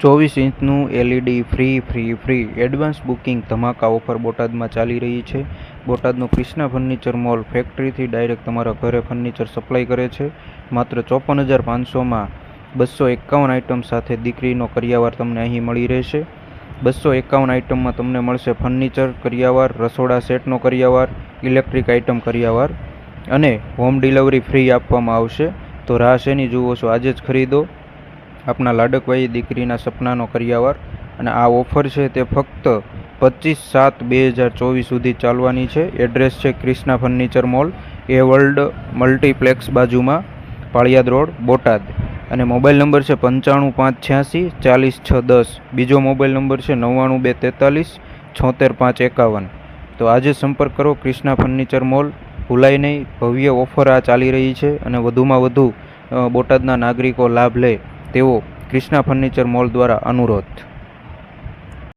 ચોવીસ ઇંચનું LED free free free. Advance booking ધમાકા offer બોટાદમાં ચાલી રહી છે. બોટાદનું ક્રિષ્ના ફર્નિચર મોલ ફેક્ટરીથી ડાયરેક્ટ તમારા ઘરે ફર્નિચર સપ્લાય કરે છે. માત્ર ચોપન હજાર પાંચસોમાં બસો એકાવન આઇટમ સાથે દીકરીનો કરિયાવાર તમને અહીં મળી રહેશે. બસો એકાવન આઇટમમાં તમને મળશે ફર્નિચર કરિયાવાર, રસોડા સેટનો કરિયાવાર ઇલેક્ટ્રિક આઇટમ કરિયાવાર અને હોમ ડિલિવરી ફ્રી આપવામાં આવશે. તો રાહ શેની જુઓ છો? આજે જ ખરીદો. આપના લાડકભાઈ દીકરીના સપનાનો કર્યાવાર અને આ ઓફર છે તે ફક્ત પચીસ સાત બે હજાર ચોવીસ સુધી ચાલવાની છે. એડ્રેસ છે ક્રિષ્ના ફર્નિચર મોલ, એ વર્લ્ડ મલ્ટીપ્લેક્સ બાજુમાં, પાળિયાદ રોડ, બોટાદ. અને મોબાઈલ નંબર છે પંચાણું પાંચ છ્યાસી, ચાલીસ છ દસ. બીજો મોબાઈલ નંબર છે નવ્વાણું બે તેતાલીસ, છોતેર પાંચ એકાવન. તો આજે સંપર્ક કરો ક્રિષ્ના ફર્નિચર મોલ, ભૂલાય નહીં. ભવ્ય ઓફર આ ચાલી રહી છે અને વધુમાં વધુ બોટાદના નાગરિકો લાભ લે. તેવો ક્રિષ્ના ફર્નિચર મોલ દ્વારા અનુરોધ